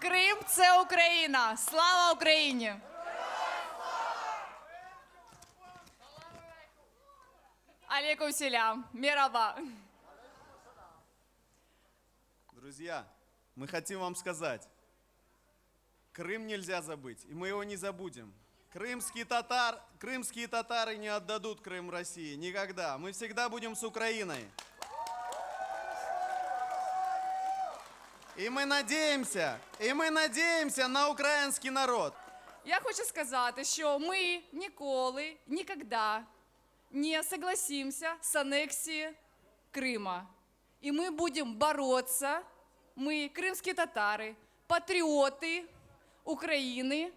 Крим це Україна. Слава Україні! Алейкум селям. Мираба. Друзья, мы хотим вам сказать, Крым нельзя забыть, и мы его не забудем. Крымские, татар, крымские татары не отдадут Крым России никогда. Мы всегда будем с Украиной. И мы надеемся, и мы надеемся на украинский народ. Я хочу сказати, що ми ніколи, ніколи не согласимся з анексією Крима. І ми будемо боротися, ми, кримські татари, патріоти України,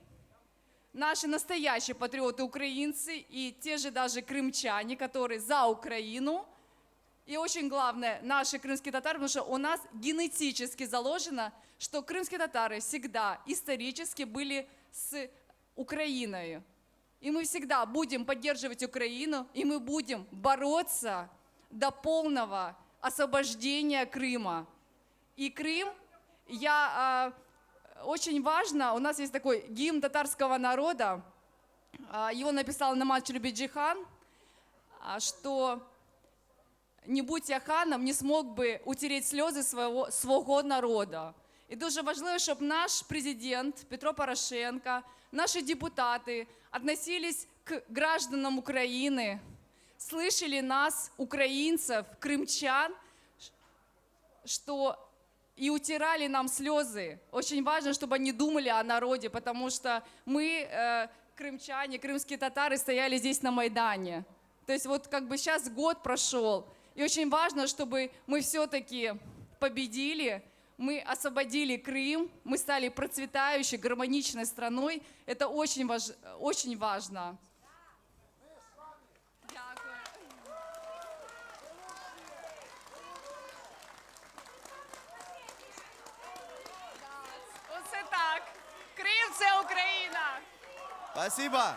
наши настоящие патриоты украинцы и те же даже крымчане, которые за Украину. И очень главное, наши крымские татары, потому что у нас генетически заложено, что крымские татары всегда исторически были с Украиной. И мы всегда будем поддерживать Украину, и мы будем бороться до полного освобождения Крыма. И Крым, я а, очень важно, у нас есть такой гимн татарского народа, а, его написал Намат Чулюбиджихан, а, что не будь я ханом, не смог би утереть сльози свого, свого народу. І дуже важливо, щоб наш президент Петро Порошенко, наши депутаты относились к гражданам Украины, слышали нас, украинцев, крымчан, что и утирали нам слезы. Очень важно, чтобы они думали о народе, потому что мы, э, крымчане, крымские татары, стояли здесь на Майдане. То есть вот как бы сейчас год прошел, и очень важно, чтобы мы все-таки победили, мы освободили Крым, мы стали процветающей, гармоничной страной. Это очень, важ- очень важно. Оце так. Крим це Україна. Спасибо.